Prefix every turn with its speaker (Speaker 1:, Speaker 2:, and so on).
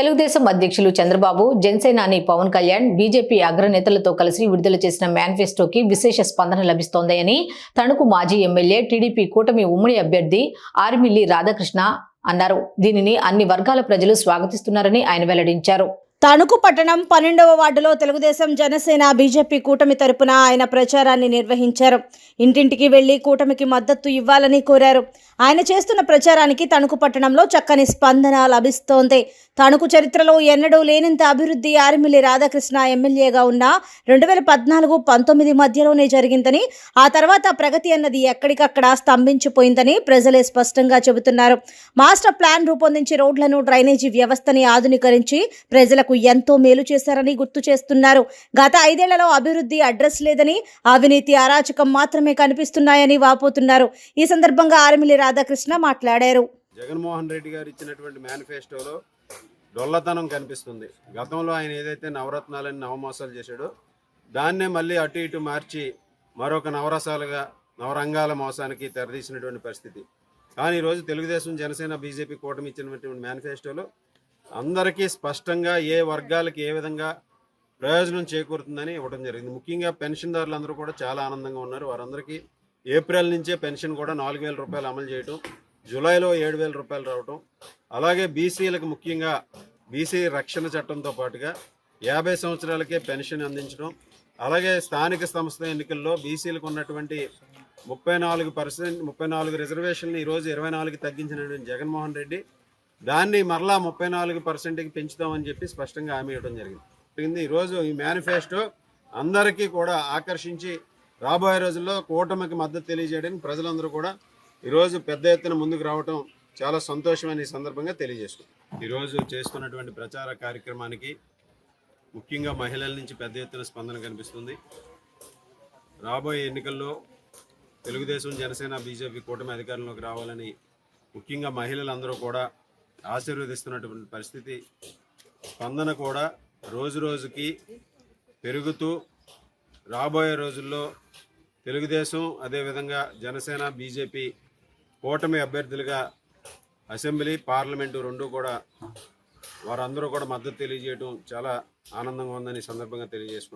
Speaker 1: తెలుగుదేశం అధ్యక్షులు చంద్రబాబు జనసేనాని పవన్ కళ్యాణ్ బీజేపీ అగ్రనేతలతో కలిసి విడుదల చేసిన మేనిఫెస్టోకి విశేష స్పందన లభిస్తోందని తణుకు మాజీ ఎమ్మెల్యే టీడీపీ కూటమి ఉమ్మడి అభ్యర్థి ఆర్మిల్లి రాధాకృష్ణ అన్నారు. దీనిని అన్ని వర్గాల ప్రజలు స్వాగతిస్తున్నారని ఆయన వెల్లడించారు.
Speaker 2: తణుకు పట్టణం పన్నెండవ వార్డులో తెలుగుదేశం జనసేన బీజేపీ కూటమి తరపున ఆయన ప్రచారాన్ని నిర్వహించారు. ఇంటింటికి వెళ్ళి కూటమికి మద్దతు ఇవ్వాలని కోరారు. ఆయన చేస్తున్న ప్రచారానికి తణుకు పట్టణంలో చక్కని స్పందన లభిస్తోంది. తణుకు చరిత్రలో ఎన్నడూ లేనంత అభివృద్ధి ఆర్మిల్లి రాధాకృష్ణ ఎమ్మెల్యేగా ఉన్న రెండు వేల పద్నాలుగు పంతొమ్మిది మధ్యలోనే జరిగిందని ఆ తర్వాత ప్రగతి అన్నది ఎక్కడికక్కడ స్తంభించిపోయిందని ప్రజలే స్పష్టంగా చెబుతున్నారు. మాస్టర్ ప్లాన్ రూపొందించి రోడ్లను డ్రైనేజీ వ్యవస్థని ఆధునీకరించి ప్రజలకు ఎంతో మేలు చేశారని గుర్తు చేస్తున్నారు. గత ఐదేళ్ళలో అభివృద్ధి అడ్రస్ లేదని అవినీతి అరాచకం మాత్రమే కనిపిస్తున్నాయని వాపోతున్నారు. ఈ సందర్భంగా ఆర్మిలి రాధాకృష్ణ మాట్లాడారు.
Speaker 3: జగన్మోహన్ రెడ్డి గారు ఇచ్చినటువంటి మేనిఫెస్టోలో డొల్లతనం కనిపిస్తుంది. గతంలో ఆయన ఏదైతే నవరత్నాలని నవమోసాలు చేశాడో దాన్నే మళ్ళీ అటు ఇటు మార్చి మరొక నవరసాలుగా నవరంగాల మోసానికి తెరదీసినటువంటి పరిస్థితి. కానీ ఈరోజు తెలుగుదేశం జనసేన బీజేపీ కూటమి ఇచ్చినటువంటి మేనిఫెస్టోలో అందరికీ స్పష్టంగా ఏ వర్గాలకి ఏ విధంగా ప్రయోజనం చేకూరుతుందని ఇవ్వడం జరిగింది. ముఖ్యంగా పెన్షన్దారులందరూ కూడా చాలా ఆనందంగా ఉన్నారు. వారందరికీ ఏప్రిల్ నుంచే పెన్షన్ కూడా నాలుగు వేల రూపాయలు అమలు చేయటం జూలైలో ఏడు వేల రూపాయలు రావటం అలాగే బీసీలకు ముఖ్యంగా బీసీ రక్షణ చట్టంతో పాటుగా యాభై సంవత్సరాలకే పెన్షన్ అందించడం అలాగే స్థానిక సంస్థ ఎన్నికల్లో బీసీలకు ఉన్నటువంటి ముప్పై నాలుగు పర్సెంట్ ముప్పై నాలుగు రిజర్వేషన్లు ఈరోజు ఇరవై నాలుగు తగ్గించినటువంటి జగన్మోహన్ రెడ్డి దాన్ని మరలా ముప్పై నాలుగు పర్సెంట్కి పెంచుతామని చెప్పి స్పష్టంగా హామీ ఇవ్వడం జరిగింది. ఈరోజు ఈ మేనిఫెస్టో అందరికీ కూడా ఆకర్షించి రాబోయే రోజుల్లో కూటమికి మద్దతు తెలియజేయడానికి ప్రజలందరూ కూడా ఈరోజు పెద్ద ఎత్తున ముందుకు రావటం చాలా సంతోషమైన ఈ సందర్భంగా తెలియజేసుకుంది ఈరోజు చేస్తున్నటువంటి ప్రచార కార్యక్రమానికి ముఖ్యంగా మహిళల నుంచి పెద్ద ఎత్తున స్పందన కనిపిస్తుంది. రాబోయే ఎన్నికల్లో తెలుగుదేశం జనసేన బీజేపీ కూటమి అధికారంలోకి రావాలని ముఖ్యంగా మహిళలందరూ కూడా ఆశీర్వదిస్తున్నటువంటి పరిస్థితి స్పందన కూడా రోజు రోజుకి పెరుగుతూ రాబోయే రోజుల్లో తెలుగుదేశం అదేవిధంగా జనసేన బీజేపీ కూటమి అభ్యర్థులుగా అసెంబ్లీ పార్లమెంటు రెండు కూడా వారందరూ కూడా మద్దతు తెలియజేయడం చాలా ఆనందంగా ఉందని సందర్భంగా తెలియజేసుకుంటున్నాను